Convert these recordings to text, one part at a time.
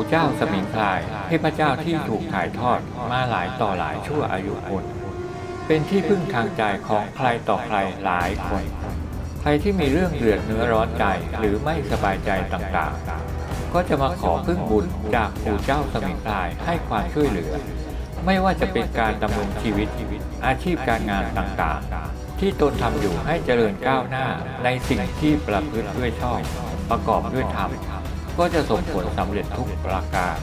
ู่เจ้าสมิงพราย เทพเจ้าที่ถูกถ่ายทอดมาหลายต่อหลายชั่วอายุคน เป็นที่พึ่งทางใจของใครต่อใครหลายคน ใครที่มีเรื่องเดือดเนื้อร้อนใจหรือไม่สบายใจต่างๆ ก็จะมาขอพึ่งบุญจากปู่เจ้าสมิงพรายให้ความช่วยเหลือ ไม่ว่าจะเป็นการดำรงชีวิตอาชีพการงานต่างๆ ที่ตนทำอยู่ให้เจริญก้าวหน้าในสิ่งที่ประพฤติด้วยชอบประกอบด้วยธรรม ก็จะส่งผลสำเร็จทุกประการ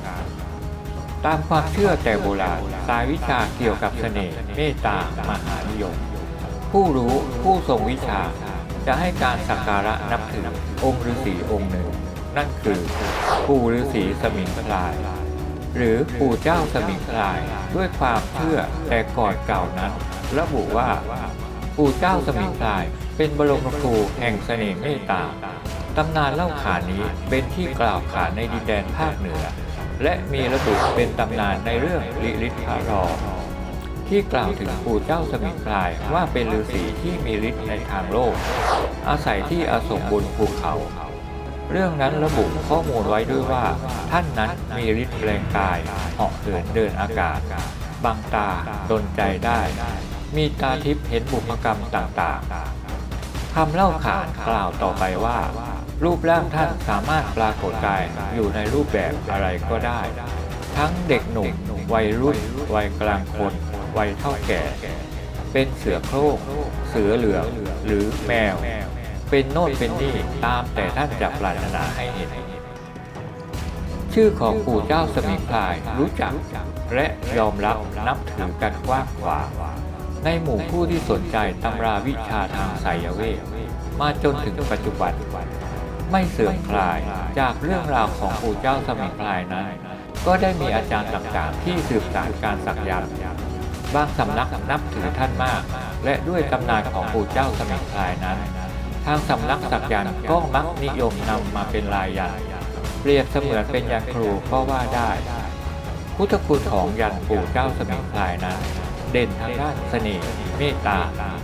ตามความเชื่อแต่โบราณสายวิชาเกี่ยวกับเสน่ห์เมตตามหานิยม ผู้รู้ผู้ทรงวิชาจะให้การสักการะนับถือองค์ฤาษีองค์หนึ่ง นั่นคือปู่ฤาษีสมิงพราย หรือปู่เจ้าสมิงพรายด้วยความเชื่อแต่ก่อนเก่านั้น ระบุว่าปู่เจ้าสมิงพรายเป็นบรมครูแห่งเสน่ห์เมตตา ตำนานเล่าขานนี้เป็นที่กล่าวขานในดินแดนภาคเหนือ และมีระบุเป็นตำนานในเรื่องลิลิทพระรอ ที่กล่าวถึงปู่เจ้าสมิงพรายว่าเป็นฤาษีที่มีฤทธิ์ในทางโลก อาศัยที่อาสมบนภูเขา เรื่องนั้นระบุข้อมูลไว้ด้วยว่า ท่านนั้นมีฤทธิ์แปลงกายเหาะเหินเดินอากาศบังตาดนใจได้ มีตาทิพย์เห็นบุพกรรมต่างๆคำเล่าขานกล่าวต่อไปว่า รูปร่างท่านสามารถปรากฏกายอยู่ในรูปแบบอะไรก็ได้ ทั้งเด็กหนุ่มวัยรุ่น วัยกลางคน วัยเท่าแก่ เป็นเสือโคร่งเสือเหลืองหรือแมว เป็นโน่นเป็นนี่ตามแต่ท่านจะปรารถนาให้เห็น ชื่อของปู่เจ้าสมิงพรายรู้จัก และยอมรับนับถือกันกว้างขวางในหมู่ผู้ที่สนใจตำราวิชาทางไสยเวทมาจนถึงปัจจุบัน ไม่เสื่อมคลาย จากเรื่องราวของปู่เจ้าสมิงพรายนั้น ก็ได้มีอาจารย์ต่างๆ ที่สืบสานการสักยันต์บางสำนักนับถือท่านมาก และด้วยตำนานของปู่เจ้าสมิงพรายนั้น ทางสำนักสักยันต์ก็มักนิยมนำมาเป็นลายยันต์เปรียบเสมือนเป็นยันครูก็ว่าได้ พุทธคุณของยันปู่เจ้าสมิงพรายนั้น เด่นทางด้านเสน่ห์เมตตา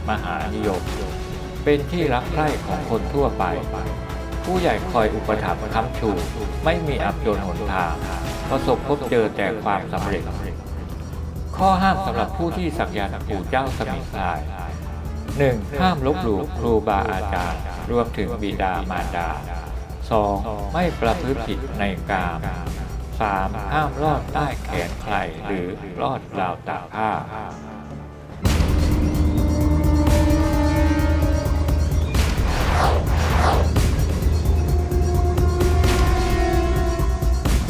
มหานิยมเป็นที่รักใคร่ของคนทั่วไป ผู้ใหญ่คอยอุปถัมภ์ค้ำชู ไม่มีอับจนหนทางประสบพบเจอแต่ความสำเร็จ ข้อห้ามสำหรับผู้ที่สักยันต์ปู่เจ้าสมิงพราย 1. ห้ามลบหลู่ครูบาอาจารย์ รวมถึงบิดามารดา 2. ไม่ประพฤติผิดในกาม 3. ห้ามลอดใต้แขนใครหรือลอดราวตากผ้า